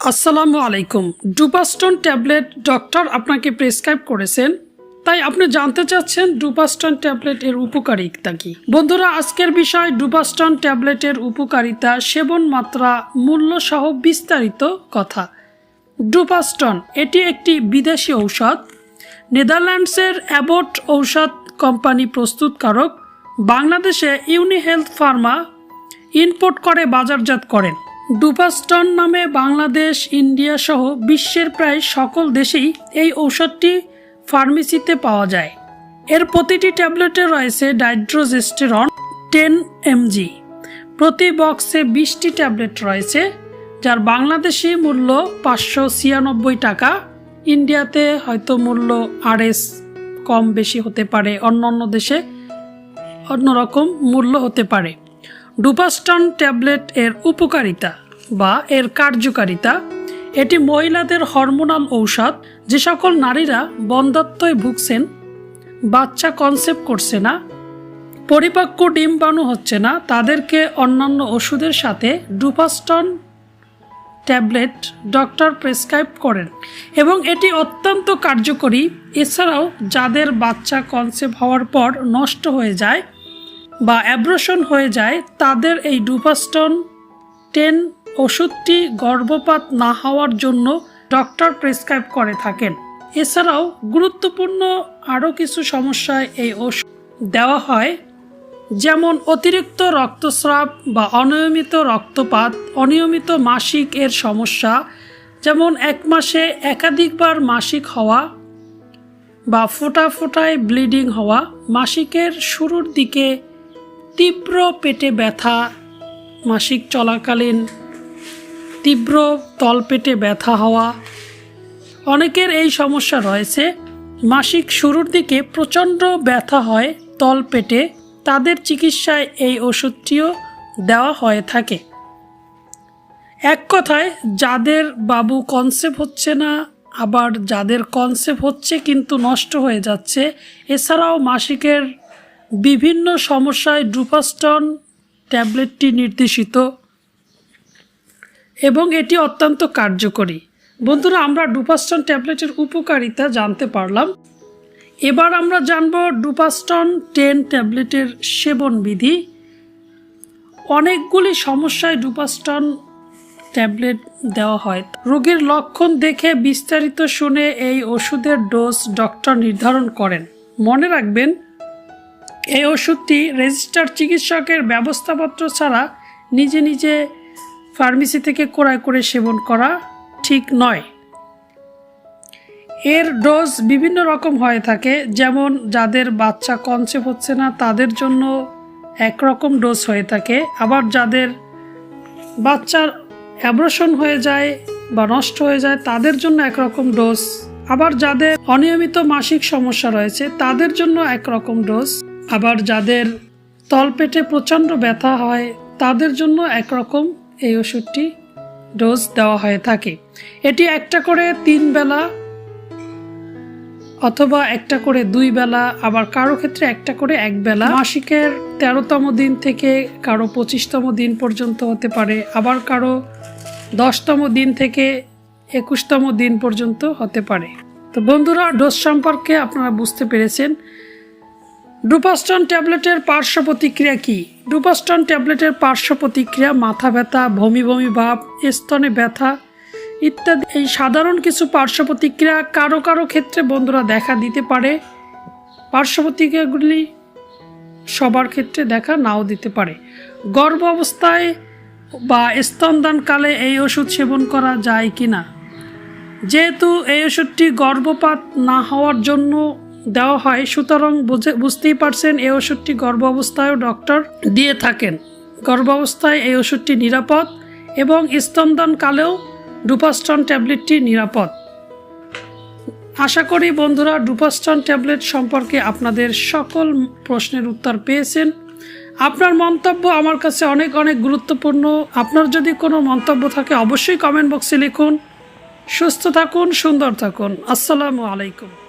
আসসালামু আলাইকুম। Duphaston tablet doctor আপনাকে প্রেসক্রাইব করেছেন, তাই আপনি জানতে চাচ্ছেন ডুপাস্টন ট্যাবলেট এর উপকারিতা কি। বন্ধুরা, আজকের বিষয় ডুপাস্টন ট্যাবলেটের উপকারিতা, সেবন মাত্রা, মূল্য সহ বিস্তারিত কথা। ডুপাস্টন, এটি একটি বিদেশি ঔষধ। নেদারল্যান্ডসের অ্যাবট ঔষধ কোম্পানি প্রস্তুতকারক। বাংলাদেশে ইউনি হেলথ ফার্মা ইনপোর্ট করে, বাজারজাত করেন। ডুপাস্টন নামে বাংলাদেশ, ইন্ডিয়া সহ বিশ্বের প্রায় সকল দেশেই এই ঔষধটি ফার্মেসিতে পাওয়া যায়। এর প্রতিটি ট্যাবলেটে রয়েছে ডাইড্রোজেস্টেরন টেন এমজি। প্রতি বক্সে বিশটি ট্যাবলেট রয়েছে, যার বাংলাদেশি মূল্য পাঁচশো ছিয়ানব্বই টাকা। ইন্ডিয়াতে হয়তো মূল্য আরএস কম বেশি হতে পারে অন্য অন্য দেশে অন্যরকম মূল্য হতে পারে। ডুপাস্টন ট্যাবলেট এর উপকারিতা বা এর কার্যকারিতা। এটি মহিলাদের হরমোনাল ঔষধ, যে সকল নারীরা বন্ধাত্ময় ভুগছেন, বাচ্চা কনসেপ্ট করছে না, পরিপক্ক ডিম্বাণু হচ্ছে না, তাদেরকে অন্যান্য ওষুধের সাথে ডুপাস্টন ট্যাবলেট ডক্টর প্রেসক্রাইব করেন। এবং এটি অত্যন্ত কার্যকরী, এছাড়াও যাদের বাচ্চা কনসেপ্ট হওয়ার পর নষ্ট হয়ে যায় বা অ্যাব্রোশন হয়ে যায়, তাদের এই ডুপাস্টন টেন ওষুধটি গর্ভপাত না হওয়ার জন্য ডক্টর প্রেসক্রাইব করে থাকেন। এছাড়াও গুরুত্বপূর্ণ আরও কিছু সমস্যায় এই ওষুধ দেওয়া হয়, যেমন অতিরিক্ত রক্তস্রাব বা অনিয়মিত রক্তপাত, অনিয়মিত মাসিক এর সমস্যা, যেমন এক মাসে একাধিকবার মাসিক হওয়া বা ফোটা ফোটায় ব্লিডিং হওয়া। মাসিকের শুরুর দিকে তীব্র পেটে ব্যথা, মাসিক চলাকালীন তীব্র তলপেটে ব্যথা হওয়া। অনেকের এই সমস্যা রয়েছে। মাসিক শুরুর দিকে প্রচণ্ড ব্যথা হয় তলপেটে। তাদের চিকিৎসায় এই ওষুধটিও দেওয়া হয়ে থাকে। এক কথায়, যাদের বাবু কনসেপ্ট হচ্ছে না, আবার যাদের কনসেপ্ট হচ্ছে কিন্তু নষ্ট হয়ে যাচ্ছে, এছাড়াও মাসিকের বিভিন্ন সমস্যায় ড্রুপাস্টন ট্যাবলেটটি নির্দেশিত এবং এটি অত্যন্ত কার্যকরী। বন্ধুরা, আমরা ডুপাস্টন ট্যাবলেটের উপকারিতা জানতে পারলাম। এবার আমরা জানব ডুপাস্টন টেন ট্যাবলেটের সেবন বিধি অনেকগুলি সমস্যায় ডুপাস্টন ট্যাবলেট দেওয়া হয়। রোগীর লক্ষণ দেখে বিস্তারিত শুনে এই ওষুধের ডোজ ডক্টর নির্ধারণ করেন। মনে রাখবেন এই ওষুধটি রেজিস্টার্ড চিকিৎসকের ব্যবস্থাপত্র ছাড়া নিজে নিজে ফার্মেসি থেকে ক্রয় করে সেবন করা ঠিক নয়। এর ডোজ বিভিন্ন রকম হয়ে থাকে, যেমন যাদের বাচ্চা কনসেপ্ট হচ্ছে না, তাদের জন্য একরকম ডোজ হয়ে থাকে। আবার যাদের বাচ্চার অ্যাব্রোশন হয়ে যায় বা নষ্ট হয়ে যায়, তাদের জন্য একরকম ডোজ। আবার যাদের অনিয়মিত মাসিক সমস্যা রয়েছে, তাদের জন্য একরকম ডোজ। আবার যাদের তলপেটে প্রচণ্ড ব্যথা হয়, তাদের জন্য একরকম এই ওষুধটি ডোজ দেওয়া হয়ে থাকে। এটি একটা করে তিন বেলা অথবা একটা করে দুই বেলা, আবার কারও ক্ষেত্রে একটা করে এক বেলা। মাসিকের তেরোতম দিন থেকে কারও পঁচিশতম দিন পর্যন্ত হতে পারে, আবার কারও দশতম দিন থেকে একুশতম দিন পর্যন্ত হতে পারে। তো বন্ধুরা, ডোজ সম্পর্কে আপনারা বুঝতে পেরেছেন। ডুপাস্টন ট্যাবলেটের পার্শ্ব প্রতিক্রিয়া কি? ডুপাস্টন ট্যাবলেটের পার্শ্ব প্রতিক্রিয়া, মাথা ব্যথা, বমি বমি ভাব, স্তনে ব্যথা ইত্যাদি। এই সাধারণ কিছু পার্শ্ব প্রতিক্রিয়া কারও কারও ক্ষেত্রে বন্ধুরা দেখা দিতে পারে। পার্শ্ব প্রতিক্রিয়াগুলি সবার ক্ষেত্রে দেখা নাও দিতে পারে। গর্ভ অবস্থায় বা স্তনদানকালে এই ওষুধ সেবন করা যায় কি না যেহেতু এই ওষুধটি গর্ভপাত না হওয়ার জন্য দেওয়া হয়। সুতরাং বুঝে বুঝতেই পারছেন, এই ওষুধটি গর্ভ অবস্থায়ও ডক্টর দিয়ে থাকেন। গর্ভ অবস্থায় এই ওষুধটি নিরাপদ এবং স্তনদানকালেও ডুপাস্টন ট্যাবলেটটি নিরাপদ। আশা করি বন্ধুরা, ডুপাস্টন ট্যাবলেট সম্পর্কে আপনাদের সকল প্রশ্নের উত্তর পেয়েছেন। আপনার মন্তব্য আমার কাছে অনেক অনেক গুরুত্বপূর্ণ। আপনার যদি কোনো মন্তব্য থাকে, অবশ্যই কমেন্ট বক্সে লিখুন। সুস্থ থাকুন, সুন্দর থাকুন। আসসালামু আলাইকুম।